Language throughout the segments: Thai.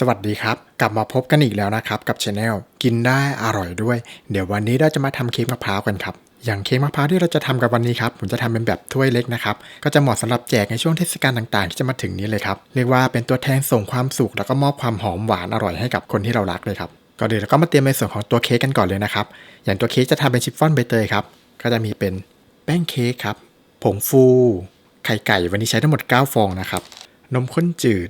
สวัสดีครับ กลับมาพบกันอีกแล้วนะครับ กับช anel กินได้อร่อยด้วย เดี๋ยววันนี้เราจะมาทำเค้กมะพร้าวกันครับ อย่างเค้กมะพร้าวที่เราจะทำกันวันนี้ครับผมจะทำเป็นแบบถ้วยเล็กนะครับก็จะเหมาะสำหรับแจกในช่วงเทศกาลต่างๆ ที่จะมาถึงนี้เลยครับเรียกว่าเป็นตัวแทนส่งความสุขแล้วก็มอบความหอมหวานอร่อยให้กับคนที่เรารักเลยครับก็เดี๋ยวเราก็มาเตรียมในส่วนของตัวเค้กกันก่อนเลยนะครับอย่างตัวเค้กจะทำเป็นชิฟฟ่อนใบเตยครับก็จะมีเป็นแป้งเค้กครับผงฟู ไข่ไก่วันนี้ใช้ทั้งหมด 9 ฟองนะครับนมข้นจืด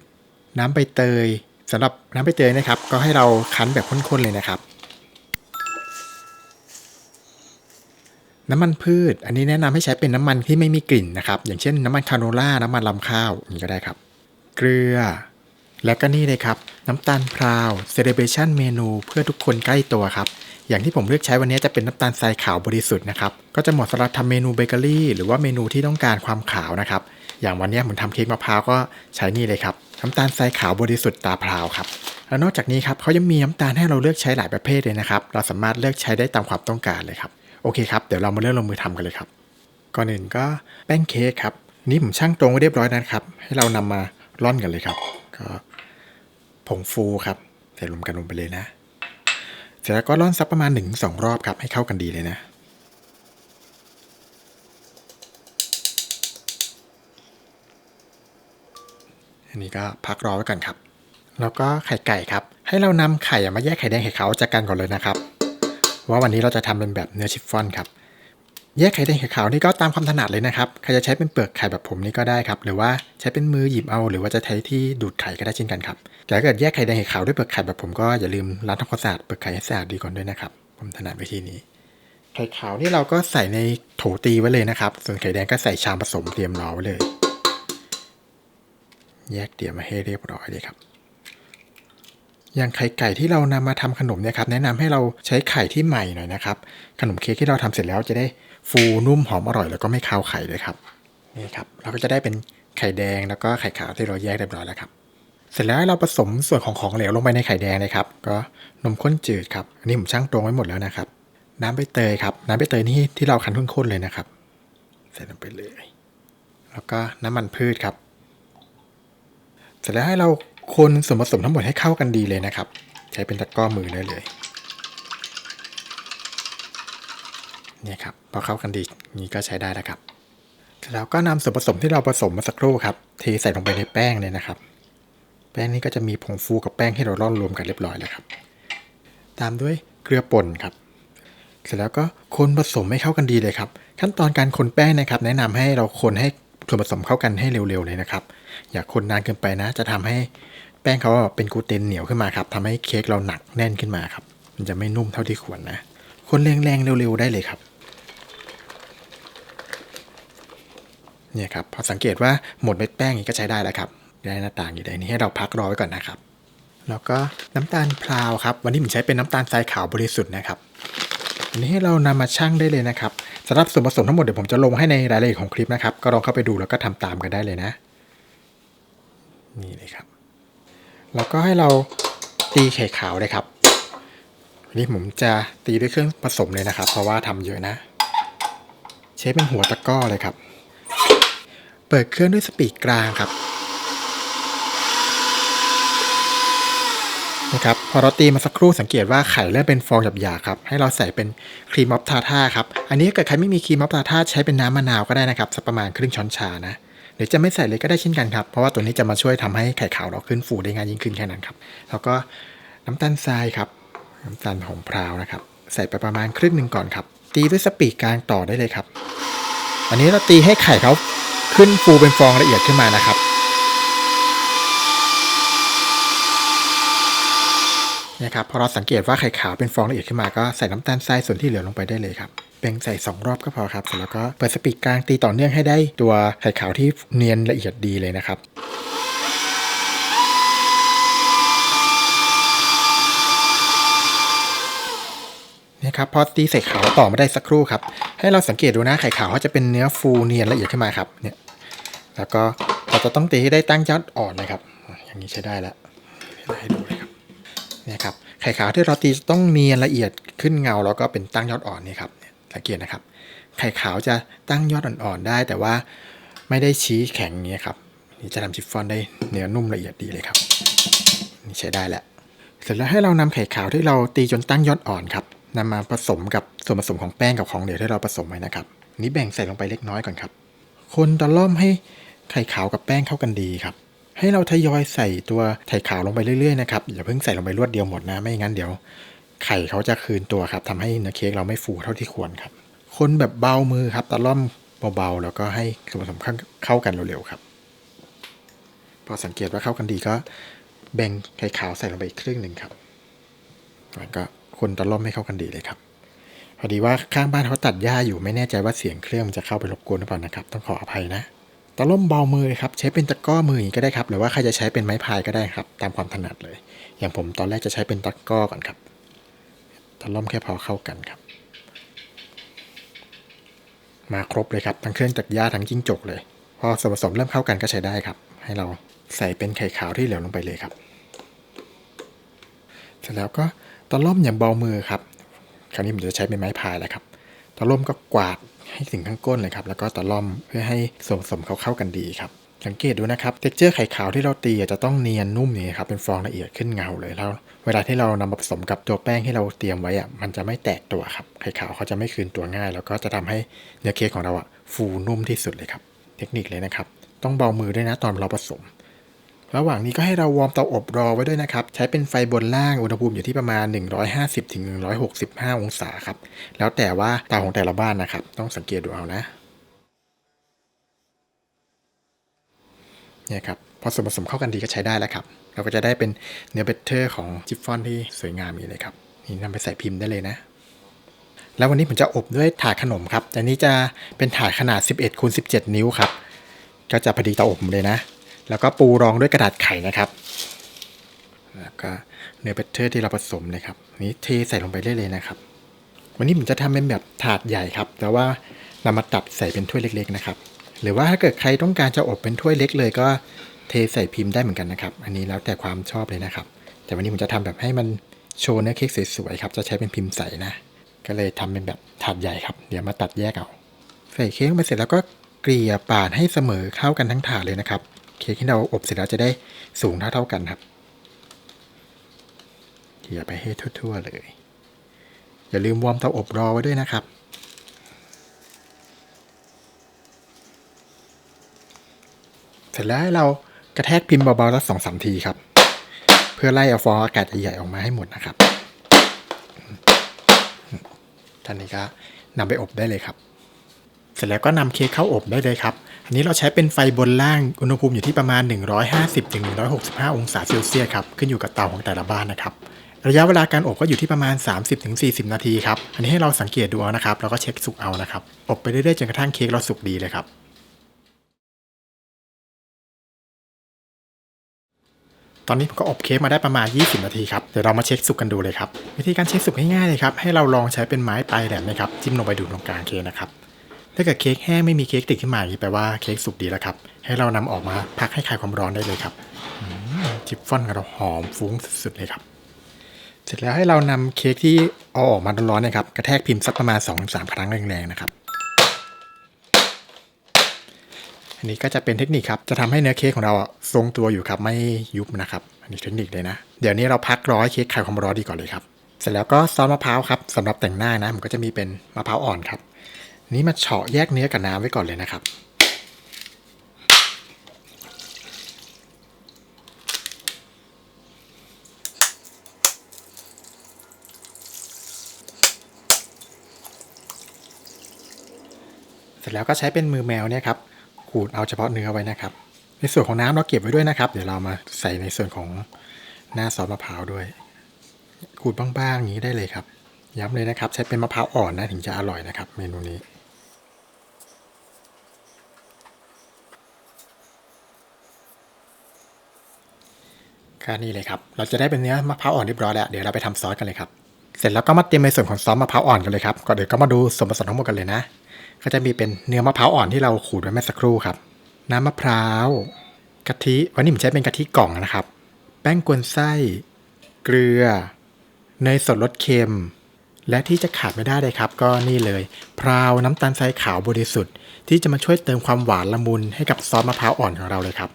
น้ำใบเตย สำหรับน้ำใบเตยนะครับ ก็ให้เราคั้นแบบข้นๆเลยนะครับ น้ำมันพืช อันนี้แนะนำให้ใช้เป็นน้ำมันที่ไม่มีกลิ่นนะครับ อย่างเช่นน้ำมันคาโนล่าน้ำมันลำข้าวนี่ก็ได้ครับ เกลือ และก็นี่เลยครับ น้ำตาลพราวเซเลเบชันเมนูเพื่อทุกคนใกล้ตัวครับ อย่างที่ผมเลือกใช้วันนี้จะเป็นน้ำตาลทรายขาวบริสุทธิ์นะครับ ก็จะเหมาะสำหรับทำเมนูเบเกอรี่ หรือว่าเมนูที่ต้องการความขาวนะครับ อย่างวันนี้ผมทำเค้กมะพร้าวก็ใช้นี่เลยครับ น้ำตาลทรายขาวบริสุทธิ์ตาพราวครับแล้วนอกจากนี้ครับเขายังมีน้ำตาลให้เราเลือกใช้หลายประเภทเลยนะครับ เราสามารถเลือกใช้ได้ตามความต้องการเลยครับ โอเคครับ เดี๋ยวเรามาเริ่มลงมือทำกันเลยครับ ก่อนอื่นก็แป้งเค้กครับ นี่ผมช่างตรงไว้เรียบร้อยแล้วนะครับ ให้เรานำมาร่อนกันเลยครับ ก็ผงฟูครับใส่รวมกันลงไปเลยนะ เสร็จแล้วก็ร่อนซักประมาณหนึ่งสองรอบครับ ให้เข้ากันดีเลยนะอันนี้ก็พักรอไว้ก่อนครับ แล้วก็ไข่ไก่ครับ ให้เรานำไข่มาแยกไข่แดงไข่ขาวจากกันก่อนเลยนะครับ ว่าวันนี้เราจะทำเป็นแบบเนื้อชิฟฟ่อนครับ แยกไข่แดงไข่ขาวนี่ก็ตามความถนัดเลยนะครับใครจะใช้เป็นเปลือกไข่แบบผมนี่ก็ได้ครับหรือว่าใช้เป็นมือหยิบเอา หรือว่าจะใช้ที่ดูดไข่ก็ได้เช่นกันครับแต่ถ้าเกิดแยกไข่แดงไข่ขาวด้วยเปลือกไข่แบบผมก็อย่าลืมล้างทำความสะอาดเปลือกไข่ให้สะอาดดีก่อนด้วยนะครับผมถนัดวิธีนี้ ไข่ขาวนี่เราก็ใส่ในโถตีไว้เลยนะครับ ส่วนไข่แดงก็ใส่ชามผสมเตรียมรอไว้เลย แยกเตรียมมาให้เรียบร้อยเลยครับอย่างไข่ไก่ที่เรานำมาทำขนมเนี่ยครับแนะนำให้เราใช้ไข่ที่ใหม่หน่อยนะครับ ขนมเค้กที่เราทำเสร็จแล้วจะได้ ฟูนุ่มหอมอร่อยแล้วก็ไม่คาวไข่เลยครับนี่ครับเราก็จะได้เป็นไข่แดงแล้วก็ไข่ขาวที่เราแยกเรียบร้อยแล้วครับ เสร็จแล้วเราผสมส่วนของของเหลวลงไปในไข่แดงเลยครับก็นมข้นจืดครับอันนี้ผมช่างตวงไว้หมดแล้วนะครับ น้ำใบเตยครับน้ำใบเตยนี่ที่เราคั้นข้นๆเลยนะครับ ใส่ลงไปเลย แล้วก็น้ำมันพืชครับ เสร็จแล้วให้เราคนส่วนผสมทั้งหมดให้เข้ากันดีเลยนะครับ ใช้เป็นตะกร้อมือได้เลย เนี่ยครับพอเข้ากันดีนี้ก็ใช้ได้แล้วครับเสร็จแล้วก็นำส่วนผสมที่เราผสมมาสักครู่ครับเทใส่ลงไปในแป้งเลยนะครับ แป้งนี้ก็จะมีผงฟูกับแป้งที่เราร่อนรวมกันเรียบร้อยแล้วครับ ตามด้วยเกลือป่นครับ เสร็จแล้วก็คนผสมให้เข้ากันดีเลยครับ ขั้นตอนการคนแป้งนะครับ แนะนำให้เราคนให้ส่วนผสมเข้ากันให้เร็วๆเลยนะครับ อย่าคนนานเกินไปนะ จะทำให้แป้งเขาเป็นกูเตนเหนียวขึ้นมาครับทำให้เค้กเราหนักแน่นขึ้นมาครับ มันจะไม่นุ่มเท่าที่ควรนะ คนแรงๆเร็วๆได้เลยครับ เนี่ยครับพอสังเกตว่าหมดเม็ดแป้งนี้ก็ใช้ได้แล้วครับได้หน้าต่างอยู่ในนี้ให้เราพักรอไว้ก่อนนะครับ แล้วก็น้ำตาลพราวครับ วันนี้ผมใช้เป็นน้ำตาลทรายขาวบริสุทธิ์นะครับอันนี้ให้เรานำมาชั่งได้เลยนะครับสำหรับส่วนผสมทั้งหมดเดี๋ยวผมจะลงให้ในรายละเอียดของคลิปนะครับ ก็ลองเข้าไปดูแล้วก็ทำตามกันได้เลยนะ นี่เลยครับ แล้วก็ให้เราตีไข่ขาวเลยครับอันนี้ผมจะตีด้วยเครื่องผสมเลยนะครับ เพราะว่าทำเยอะนะใช้เป็นหัวตะกร้อเลยครับ เปิดเครื่องด้วยสปีดกลางครับนะครับพอเราตีมาสักครู่สังเกตว่าไข่เริ่มเป็นฟองหยาบๆครับให้เราใส่เป็นครีมออฟทาท่าครับอันนี้ถ้าเกิดใครไม่มีครีมออฟทาท่าใช้เป็นน้ำมะนาวก็ได้นะครับสักประมาณครึ่งช้อนชานะหรือจะไม่ใส่เลยก็ได้เช่นกันครับเพราะว่าตัวนี้จะมาช่วยทำให้ไข่ขาวเราขึ้นฟูได้ง่ายยิ่งขึ้นแค่นั้นครับแล้วก็น้ำตาลทรายครับน้ำตาลหอมพราวนะครับใส่ไปประมาณครึ่งหนึ่งก่อนครับตีด้วยสปีดกลางต่อได้เลยครับอันนี้เราตีให้ไข่เขา ขึ้นฟูเป็นฟองละเอียดขึ้นมานะครับเนี่ยครับพอเราสังเกตว่าไข่ขาวเป็นฟองละเอียดขึ้นมาก็ใส่น้ำตาลทรายส่วนที่เหลือลงไปได้เลยครับเป็นใส่ 2 รอบก็พอครับเสร็จแล้วก็เปิดสปีดกลางตีต่อเนื่องให้ได้ตัวไข่ขาวที่เนียนละเอียดดีเลยนะครับเนี่ยครับพอตีใส่ขาวต่อมาได้สักครู่ครับให้เราสังเกตดูนะไข่ขาวเขาจะเป็นเนื้อฟูเนียนละเอียดขึ้นมาครับเนี่ยแล้วก็เราจะต้องตีให้ได้ตั้งยอดอ่อนนะครับ อย่างนี้ใช้ได้แล้วให้ดูเลยครับเนี่ยครับไข่ขาวที่เราตีต้องเนียนละเอียดขึ้นเงาแล้วก็เป็นตั้งยอดอ่อนนี่ครับสังเกตนะครับ ไข่ขาวจะตั้งยอดอ่อนๆได้ แต่ว่าไม่ได้ชี้แข็งอย่างเงี้ยครับนี่จะทำชิฟฟ่อนได้เนื้อนุ่มละเอียดดีเลยครับนี่ใช้ได้แล้วเสร็จแล้วให้เรานำไข่ขาวที่เราตีจนตั้งยอดอ่อนครับ นำมาผสมกับส่วนผสมของแป้งกับของเหลวที่เราผสมไว้นะครับ นี้แบ่งใส่ลงไปเล็กน้อยก่อนครับ คนตะล่อมให้ไข่ขาวกับแป้งเข้ากันดีครับ ให้เราทยอยใส่ตัวไข่ขาวลงไปเรื่อยๆนะครับอย่าเพิ่งใส่ลงไปรวดเดียวหมดนะไม่งั้นเดี๋ยว ไข่เขาจะคืนตัวครับทำให้เนื้อเค้กเราไม่ฟูเท่าที่ควรครับ คนแบบเบามือครับตะล่อมเบาๆแล้วก็ให้ส่วนผสมเข้ากันเร็วๆครับ พอสังเกตว่าเข้ากันดีก็แบ่งไข่ขาวใส่ลงไปอีกครึ่งหนึ่งครับแล้วก็ คนตะล่อมให้เข้ากันดีเลยครับพอดีว่าข้างบ้านเขาตัดหญ้าอยู่ไม่แน่ใจว่าเสียงเครื่องมันจะเข้าไปรบกวนหรือเปล่านะครับ ต้องขออภัยนะตะล่มเบามือครับใช้เป็นตะก้อมืออย่างนี้ก็ได้ครับหรือว่าใครจะใช้เป็นไม้พายก็ได้ครับ ตามความถนัดเลย อย่างผมตอนแรกจะใช้เป็นตะก้อก่อนครับตะล่อมแค่พอเข้ากันครับ มาครบเลยครับทั้งเครื่องตัดหญ้าทั้งจิ้งจกเลย พอส่วนผสมเริ่มเข้ากันก็ใช้ได้ครับ ให้เราใส่เป็นไข่ขาวที่เหลวลงไปเลยครับ เสร็จแล้วก็ ตะล่อมอย่างเบามือครับ คราวนี้ผมจะใช้เป็นไม้พายแล้วครับ ตะล่อมก็กวาดให้ถึงข้างก้นเลยครับ แล้วก็ตะล่อมเพื่อให้ส่วนผสมเขาเข้ากันดีครับ สังเกตดูนะครับ เท็กเจอร์ไข่ขาวที่เราตีจะต้องเนียนนุ่มนี่ครับ เป็นฟองละเอียดขึ้นเงาเลยแล้ว เวลาที่เรานำมาผสมกับตัวแป้งที่เราเตรียมไว้อะมันจะไม่แตกตัวครับ ไข่ขาวเขาจะไม่คืนตัวง่าย แล้วก็จะทำให้เนื้อเค้กของเราอะฟูนุ่มที่สุดเลยครับ เทคนิคเลยนะครับ ต้องเบามือด้วยนะตอนเราผสม ระหว่างนี้ก็ให้เราวอร์มเตาอบรอไว้ด้วยนะครับ ใช้เป็นไฟบนล่างอุณหภูมิอยู่ที่ประมาณ 150ถึง165 องศาครับ แล้วแต่ว่าเตาของแต่ละบ้านนะครับ ต้องสังเกตดูเอานะเนี่ยครับพอส่วนผสมเข้ากันดีก็ใช้ได้แล้วครับ เราก็จะได้เป็นเนื้อเบเตอร์ของจิฟฟ่อนที่สวยงามนี้เลยครับ นี่นำไปใส่พิมพ์ได้เลยนะ แล้ววันนี้ผมจะอบด้วยถาดขนมครับ แต่นี้จะเป็นถาดขนาด 11คูณ17 นิ้วครับ ก็จะพอดีเตาอบผมเลยนะ แล้วก็ปูรองด้วยกระดาษไข่นะครับ แล้วก็เนื้อเบเตอร์ที่เราผสมเลยครับนี้เทใส่ลงไปได้เลยนะครับ วันนี้ผมจะทำเป็นแบบถาดใหญ่ครับ แต่ว่านำมาตัดใส่เป็นถ้วยเล็ก ๆ นะครับ หรือว่าถ้าเกิดใครต้องการจะอบเป็นถ้วยเล็กเลยก็เทใส่พิมพ์ได้เหมือนกันนะครับ อันนี้แล้วแต่ความชอบเลยนะครับ แต่วันนี้ผมจะทำแบบให้มันโชว์เนื้อเค้กสวยๆครับ จะใช้เป็นพิมพ์ใสนะ ก็เลยทำเป็นแบบถาดใหญ่ครับ เดี๋ยวมาตัดแยกเอา ใส่เค้กไปเสร็จแล้วก็เกลี่ยปาดให้เสมอเข้ากันทั้งถาดเลยนะครับ เค้กที่เราอบเสร็จแล้วจะได้สูงเท่าๆกันครับเกลี่ยไปให้ทั่วๆเลย อย่าลืมวอร์มเตาอบรอไว้ด้วยนะครับเสร็จแล้วให้เรากระแทกพิมพ์เบาๆสักสองสามทีครับ เพื่อไล่เอาฟองอากาศใหญ่ๆออกมาให้หมดนะครับท่านนี้ก็นำไปอบได้เลยครับ เสร็จแล้วก็นำเค้กเข้าอบได้เลยครับ อันนี้เราใช้เป็นไฟบนล่างอุณหภูมิอยู่ที่ประมาณ 150-165 องศาเซลเซียสครับขึ้นอยู่กับเตาของแต่ละบ้านนะครับระยะเวลาการอบก็อยู่ที่ประมาณ 30-40 นาทีครับอันนี้ให้เราสังเกตดูเอานะครับแล้วก็เช็คสุกเอานะครับอบไปเรื่อยๆจนกระทั่งเค้กเราสุกดีเลยครับตอนนี้ผมก็อบเค้กมาได้ประมาณ 20 นาทีครับ เดี๋ยวเรามาเช็คสุกกันดูเลยครับ วิธีการเช็คสุกง่ายๆเลยครับ ให้เราลองใช้เป็นไม้ปลายแหลมนะครับ จิ้มลงไปดูตรงกลางเค้กนะครับ ถ้าเกิดเค้กแห้งไม่มีเค้กติดขึ้นมาอีกแปลว่าเค้กสุกดีแล้วครับ ให้เรานำออกมาพักให้คลายความร้อนได้เลยครับอืมจิฟฟ่อนของเราหอมฟุ้งสุดๆเลยครับ เสร็จแล้วให้เรานำเค้กที่เอาออกมาร้อนๆเนะครับกระแทกพิมพ์สักประมาณ2-3 ครั้งแรงๆนะครับอันนี้ก็จะเป็นเทคนิคครับ จะทำให้เนื้อเค้กของเราทรงตัวอยู่ครับ ไม่ยุบนะครับ อันนี้เทคนิคเลยนะ เดี๋ยวนี้เราพักร้อยเค้กคลายความร้อนดีก่อนเลยครับ เสร็จแล้วก็ซอสมะพร้าวครับสำหรับแต่งหน้านะมันก็จะมีเป็นมะพร้าวอ่อนครับ นี่มาเฉาะแยกเนื้อกับน้ำไว้ก่อนเลยนะครับ เสร็จแล้วก็ใช้เป็นมือแมวเนี่ยครับขูดเอาเฉพาะเนื้อไว้นะครับ ในส่วนของน้ำเราเก็บไว้ด้วยนะครับ เดี๋ยวเรามาใส่ในส่วนของหน้าซอสมะพร้าวด้วยขูดบ้างๆอย่างนี้ได้เลยครับย้ำเลยนะครับ ใช้เป็นมะพร้าวอ่อนนะถึงจะอร่อยนะครับ เมนูนี้ ก็นี่เลยครับ เราจะได้เป็นเนื้อมะพร้าวอ่อนเรียบร้อยแล้ว เดี๋ยวเราไปทำซอสกันเลยครับ เสร็จแล้วก็มาเตรียมในส่วนของซอสมะพร้าวอ่อนกันเลยครับก็เดี๋ยวก็มาดูส่วนผสมทั้งหมดกันเลยนะ ก็จะมีเป็นเนื้อมะพร้าวอ่อนที่เราขูดไว้เมื่อสักครู่ครับ น้ำมะพร้าว กะทิ วันนี้ผมใช้เป็นกะทิกล่องนะครับ แป้งกวนไส้ เกลือ เนยสดรสเค็ม และที่จะขาดไม่ได้เลยครับ ก็นี่เลย พราวน้ำตาลทรายขาวบริสุทธิ์ ที่จะมาช่วยเติมความหวานละมุนให้กับซอสมะพร้าวอ่อนของเราเลยครับ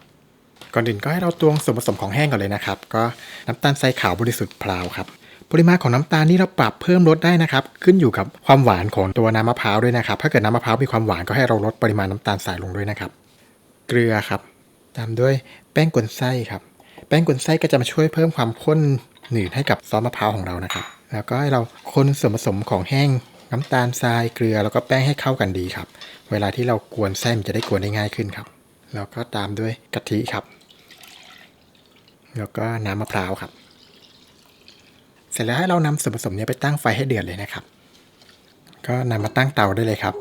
ก่อนอื่นก็ให้เราตวงส่วนผสมของแห้งก่อนเลยนะครับ ก็น้ำตาลทรายขาวบริสุทธิ์พราวครับปริมาณของน้ำตาลนี่เราปรับเพิ่มลดได้นะครับ ขึ้นอยู่กับความหวานของตัวน้ำมะพร้าวด้วยนะครับ ถ้าเกิดน้ำมะพร้าวมีความหวานก็ให้เราลดปริมาณน้ำตาลทรายลงด้วยนะครับ เกลือครับ ตามด้วยแป้งกวนไส้ครับ แป้งกวนไส้ก็จะมาช่วยเพิ่มความข้นหนืดให้กับซอสมะพร้าวของเรานะครับ แล้วก็ให้เราคนส่วนผสมของแห้งน้ำตาลทรายเกลือแล้วก็แป้งให้เข้ากันดีครับ เวลาที่เรากวนไส้มันจะได้กวนได้ง่ายขึ้นครับ แล้วก็ตามด้วยกะทิครับ แล้วก็น้ำมะพร้าวครับ เสร็จแล้วให้เรานำส่วนผสมนี้ไปตั้งไฟให้เดือดเลยนะครับ ก็นำมาตั้งเตาได้เลยครับ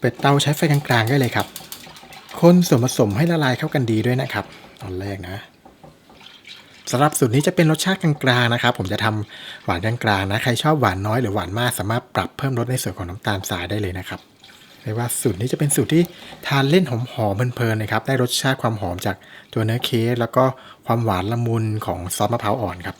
เป็นเตาใช้ไฟกลางๆได้เลยครับ คนส่วนผสมให้ละลายเข้ากันดีด้วยนะครับ ตอนแรกนะสำหรับสูตรนี้จะเป็นรสชาติกลางๆนะครับ ผมจะทำหวานกลางๆนะ ใครชอบหวานน้อยหรือหวานมากสามารถปรับเพิ่มรสในส่วนของน้ำตาลทรายได้เลยนะครับ เรียกว่าสูตรนี้จะเป็นสูตรที่ทานเล่นหอมๆเพลินๆนะครับ ได้รสชาติความหอมจากตัวเนื้อเค้กแล้วก็ความหวานละมุนของซอสมะพร้าวอ่อนครับ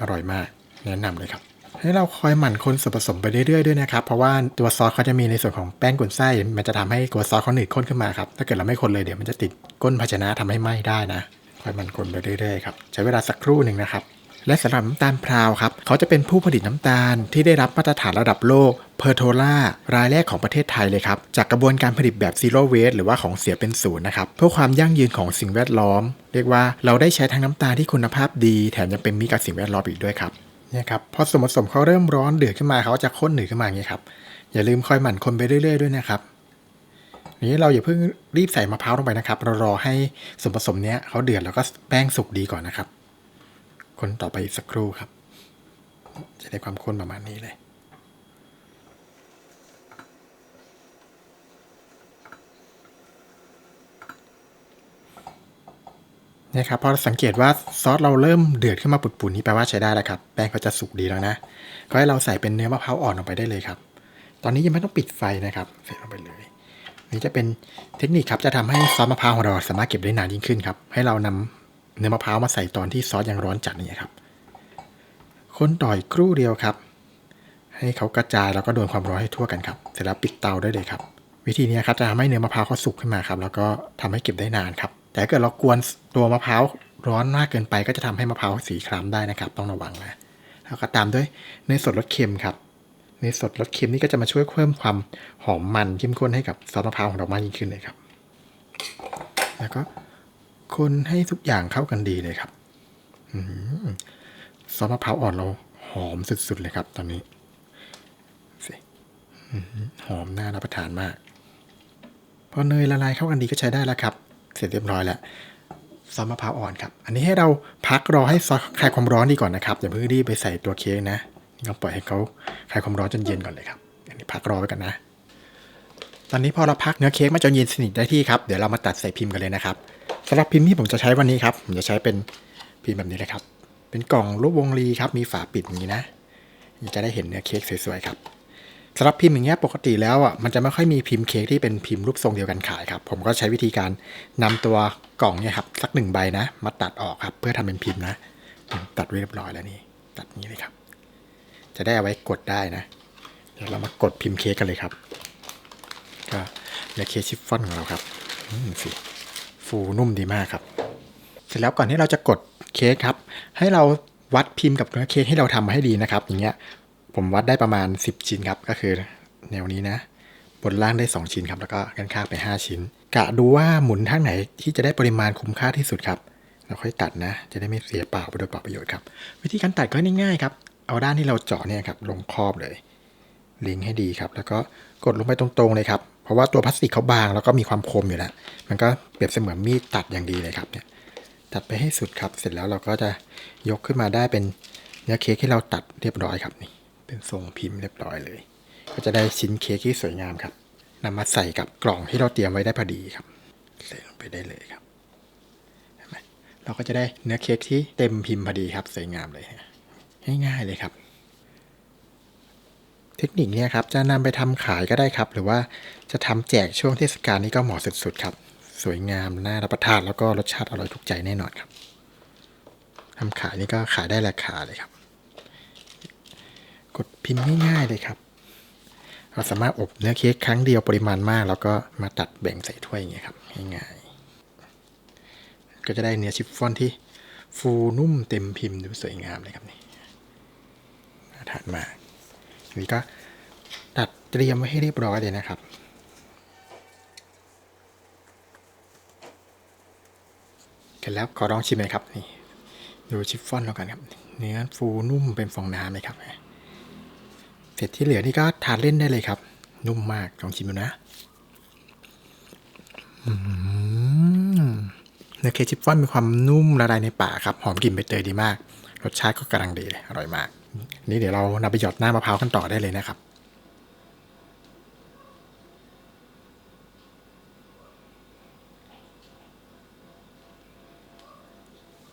อร่อยมากแนะนำเลยครับ ให้เราคอยหมั่นคนส่วนผสมไปเรื่อยๆด้วยนะครับ เพราะว่าตัวซอสเขาจะมีในส่วนของแป้งกุนไส้ มันจะทำให้ตัวซอสเขาหนืดข้นขึ้นมาครับ ถ้าเกิดเราไม่คนเลยเดี๋ยวมันจะติดก้นภาชนะทำให้ไหม้ได้นะ คอยหมั่นคนไปเรื่อยๆครับ ใช้เวลาสักครู่หนึ่งนะครับ และสำหรับน้ำตาลพราวครับ เขาจะเป็นผู้ผลิตน้ำตาลที่ได้รับมาตรฐานระดับโลกเพอร์โทล่ารายแรกของประเทศไทยเลยครับ จากกระบวนการผลิตแบบซีโร่เวสหรือว่าของเสียเป็นศูนย์นะครับ เพื่อความยั่งยืนของสิ่งแวดล้อม เรียกว่าเราได้ใช้ทั้งน้ำตาลที่คุณภาพดี แถมยังเป็นมิตรกับสิ่งแวดล้อมอีกด้วยครับเนี่ยครับพอส่วนผสมเขาเริ่มร้อนเดือดขึ้นมาเขาจะข้นหนืดขึ้นมาอย่างนี้ครับอย่าลืมคอยหมั่นคนไปเรื่อย ๆ ด้วยนะครับนี้เราอย่าเพิ่งรีบใส่มะพร้าวลงไปนะครับเรารอให้ส่วนผสมเนี้ยเขาเดือดแล้วก็แป้งสุกดีก่อนนะครับ คนต่อไปอีกสักครู่ครับ จะได้ความข้นประมาณนี้เลยนี่ครับพอสังเกตว่าซอสเราเริ่มเดือดขึ้นมาปุดๆนี้แปลว่าใช้ได้แล้วครับ แป้งก็จะสุกดีแล้วนะ ก็ให้เราใส่เป็นเนื้อมะพร้าวอ่อนลงไปได้เลยครับ ตอนนี้ยังไม่ต้องปิดไฟนะครับใส่ลงไปเลย นี่จะเป็นเทคนิคครับจะทำให้ซอสมะพร้าวของเราสามารถเก็บได้นานยิ่งขึ้นครับ ให้เรานำ เนื้อมะพร้าวมาใส่ตอนที่ซอสยังร้อนจัดนี่ครับคนต่อยครู่เดียวครับ ให้เขากระจายแล้วก็โดนความร้อนให้ทั่วกันครับ เสร็จแล้วปิดเตาได้เลยครับ วิธีนี้ครับจะทำให้เนื้อมะพร้าวเขาสุกขึ้นมาครับ แล้วก็ทำให้เก็บได้นานครับ แต่ถ้าเกิดเรากวนตัวมะพร้าวร้อนมากเกินไป ก็จะทำให้มะพร้าวสีคล้ำได้นะครับ ต้องระวังนะแล้วก็ตามด้วยเนยสดรสเค็มครับเนยสดรสเค็มนี่ก็จะมาช่วยเพิ่มความหอมมันเข้มข้นให้กับซอสมะพร้าวของเรามากยิ่งขึ้นเลยครับ แล้วก็ คนให้ทุกอย่างเข้ากันดีเลยครับอซอสมะพร้าวอ่อนเราหอมสุดๆเลยครับ ตอนนี้หอมน่ารับประทานมาก พอเนยละลายเข้ากันดีก็ใช้ได้แล้วครับ เสร็จเรียบร้อยแล้วซอสมะพร้าวอ่อนครับ อันนี้ให้เราพักรอให้ซอสคลายความร้อนดีก่อนนะครับ อย่าเพิ่งรีบไปใส่ตัวเค้กนะต้องปล่อยให้เขาคลายความร้อนจนเย็นก่อนเลยครับ อันนี้พักรอไว้กันนะ ตอนนี้พอเราพักเนื้อเค้กมาจนเย็นสนิทได้ที่ครับ เดี๋ยวเรามาตัดใส่พิมพ์กันเลยนะครับ สำหรับพิมพ์ที่ผมจะใช้วันนี้ครับ ผมจะใช้เป็นพิมพ์แบบนี้เลยครับ เป็นกล่องรูปวงรีครับ มีฝาปิดอย่างนี้นะจะได้เห็นเนื้อเค้กสวยๆครับสำหรับพิมพ์อย่างเงี้ยปกติแล้วอะมันจะไม่ค่อยมีพิมพ์เค้กที่เป็นพิมพ์รูปทรงเดียวกันขายครับ ผมก็ใช้วิธีการนำตัวกล่องเนี่ยครับสักหนึ่งใบนะ มาตัดออกครับ เพื่อทำเป็นพิมพ์นะตัดไว้เรียบร้อยแล้วนี่ตัดนี้เลยครับ จะได้เอาไว้กดได้นะ เดี๋ยวเรามากดพิมพ์เค้กกันเลยครับ ก็เนื้อเค้กชิฟฟ่อนของเราครับอืมสิ ฟูนุ่มดีมากครับ เสร็จแล้วก่อนที่เราจะกดเค้กครับ ให้เราวัดพิมพ์กับเนื้อเค้กให้เราทำมาให้ดีนะครับ อย่างเงี้ยผมวัดได้ประมาณ 10 ชิ้นครับ ก็คือแนวนี้นะ บนล่างได้ 2 ชิ้นครับ แล้วก็ข้างไป 5 ชิ้น กะดูว่าหมุนทางไหนที่จะได้ปริมาณคุ้มค่าที่สุดครับเราค่อยตัดนะ จะได้ไม่เสียเปล่าไปโดยเปล่าประโยชน์ครับ วิธีการตัดก็ง่ายๆครับ เอาด้านที่เราเจาะเนี่ยครับลงครอบเลย ลิงก์ให้ดีครับ แล้วก็กดลงไปตรงๆเลยครับ ราะว่าตัวพลาสติกเขาบางแล้วก็มีความคมอยู่แล้ว มันก็เปรียบเสมือนมีดตัดอย่างดีเลยครับเนี่ย ตัดไปให้สุดครับ เสร็จแล้วเราก็จะยกขึ้นมาได้เป็นเนื้อเค้กที่เราตัดเรียบร้อยครับนี่ เป็นทรงพิมพ์เรียบร้อยเลย ก็จะได้ชิ้นเค้กที่สวยงามครับนำมาใส่กับกล่องที่เราเตรียมไว้ได้พอดีครับ ใส่ลงไปได้เลยครับเห็นไหมเราก็จะได้เนื้อเค้กที่เต็มพิมพ์พอดีครับ สวยงามเลยง่ายๆเลยครับ เทคนิคเนี้ครับจะนำไปทำขายก็ได้ครับ หรือว่าจะทำแจกช่วงเทศกาลนี้ก็เหมาะสุดๆครับ สวยงามน่ารับประทานแล้วก็รสชาติอร่อยถูกใจแน่นอนครับทำขายนี่ก็ขายได้ราคาเลยครับ กดพิมพ์ง่ายๆเลยครับ เราสามารถอบเนื้อเค้กครั้งเดียวปริมาณมาก แล้วก็มาตัดแบ่งใส่ถ้วยอย่างเงี้ยครับง่ายๆก็จะได้เนื้อชิฟฟ่อนที่ฟูนุ่มเต็มพิมพ์ดูสวยงามเลยครับนี่น่าทานมาก วีก็ตัดเตรียมไว้ให้เรียบร้อยเลยนะครับเสร็จแล้วขอลองชิมเลยครับนี่ดูชิฟฟ่อนแล้วกันครับเนื้อฟูนุ่มเป็นฟองน้ำเลยครับเสร็จที่เหลือนี่ก็ทานเล่นได้เลยครับ นุ่มมากลองชิมดูนะเนื้อเค้กชิฟฟ่อนมีความนุ่มละลายในปากครับ หอมกลิ่นใบเตยดีมาก รสชาติก็กำลังดีเลย อร่อยมาก นี่เดี๋ยวเรานำไปหยอดหน้ามะพร้าวกันต่อได้เลยนะครับ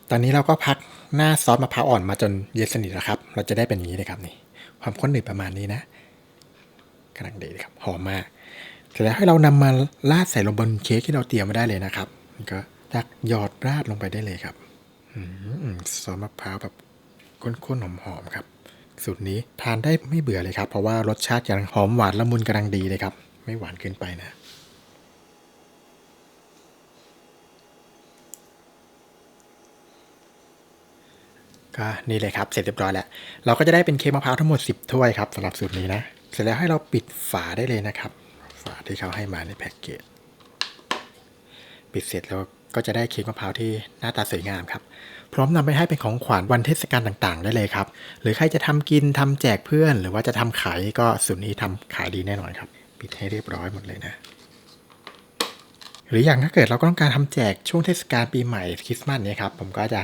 ตอนนี้เราก็พักหน้าซอสมะพร้าวอ่อนมาจนเย็นสนิทแล้วครับ เราจะได้เป็นอย่างนี้เลยครับนี่ ความข้นหนืดประมาณนี้นะกำลังดีครับ หอมมากเสร็จแล้วให้เรานำมาราดใส่ลงบนเค้กที่เราเตรียมไว้ได้เลยนะครับก็ตักหยอดราดลงไปได้เลยครับอซอสมะพร้าวแบบ ข้นๆหอมๆครับ สูตรนี้ทานได้ไม่เบื่อเลยครับ เพราะว่ารสชาติกำลังหอมหวานละมุนกำลังดีเลยครับ ไม่หวานเกินไปนะก็นี่เลยครับเสร็จเรียบร้อยแล้วเราก็จะได้เป็นเค้กมะพร้าวทั้งหมด 10 ถ้วยครับสำหรับสูตรนี้นะ เสร็จแล้วให้เราปิดฝาได้เลยนะครับ ฝาที่เขาให้มาในแพ็กเกจปิดเสร็จแล้ว ก็จะได้เค้กมะพร้าวที่หน้าตาสวยงามครับ พร้อมนำไปให้เป็นของขวัญวันเทศกาลต่างๆ ได้เลยครับ หรือใครจะทำกินทำแจกเพื่อน หรือว่าจะทำขายก็สูตรนี้ทำขายดีแน่นอนครับ ปิดให้เรียบร้อยหมดเลยนะ หรืออย่างถ้าเกิดเราก็ต้องการทำแจกช่วงเทศกาลปีใหม่คริสต์มาสเนี่ยครับ ผมก็จะ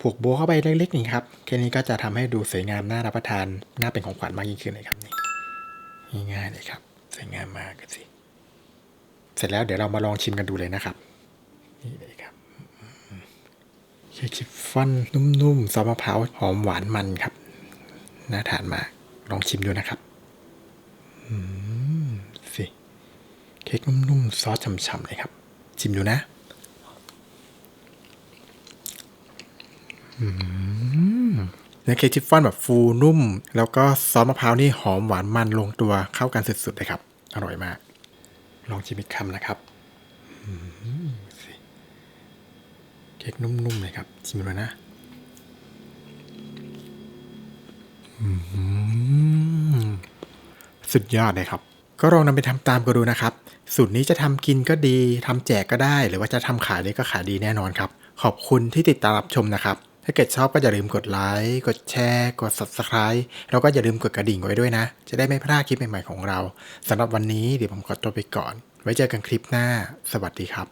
ผูกโบว์เข้าไปเล็กๆนี่ครับ แค่นี้ก็จะทำให้ดูสวยงามน่ารับประทานน่าเป็นของขวัญมากยิ่งขึ้นเลยครับนี่ง่ายเลยครับสวยงามมากสิ เสร็จแล้วเดี๋ยวเรามาลองชิมกันดูเลยนะครับ นี่เลยครับเค้กชิฟฟ่อนนุ่มๆซอสมะพร้าวหอมหวานมันครับ น่าทานมากลองชิมดูนะครับอืมสิเค้กนุ่มๆซอสฉ่ำๆเลยครับ ชิมดูนะเนื้อเค้กชิฟฟ่อนแบบฟูนุ่ม แล้วก็ซอสมะพร้าวนี่หอมหวานมันลงตัวเข้ากันสุดๆเลยครับ อร่อยมาก ลองชิมอีกคำนะครับอืมสิ ค้กนุ่มๆเลยครับชิมดูนะสุดยอดเลยครับ ก็ลองนำไปทำตามกันดูนะครับ สูตรนี้จะทำกินก็ดีทำแจกก็ได้ หรือว่าจะทำขายได้ก็ขายดีแน่นอนครับ ขอบคุณที่ติดตามรับชมนะครับ ถ้าเกิดชอบก็อย่าลืมกดไลค์ กดแชร์ กด subscribe แล้วก็อย่าลืมกดกระดิ่งไว้ด้วยนะ จะได้ไม่พลาดคลิปใหม่ๆของเราสำหรับวันนี้เดี๋ยวผมขอตัวไปก่อน ไว้เจอกันคลิปหน้า สวัสดีครับ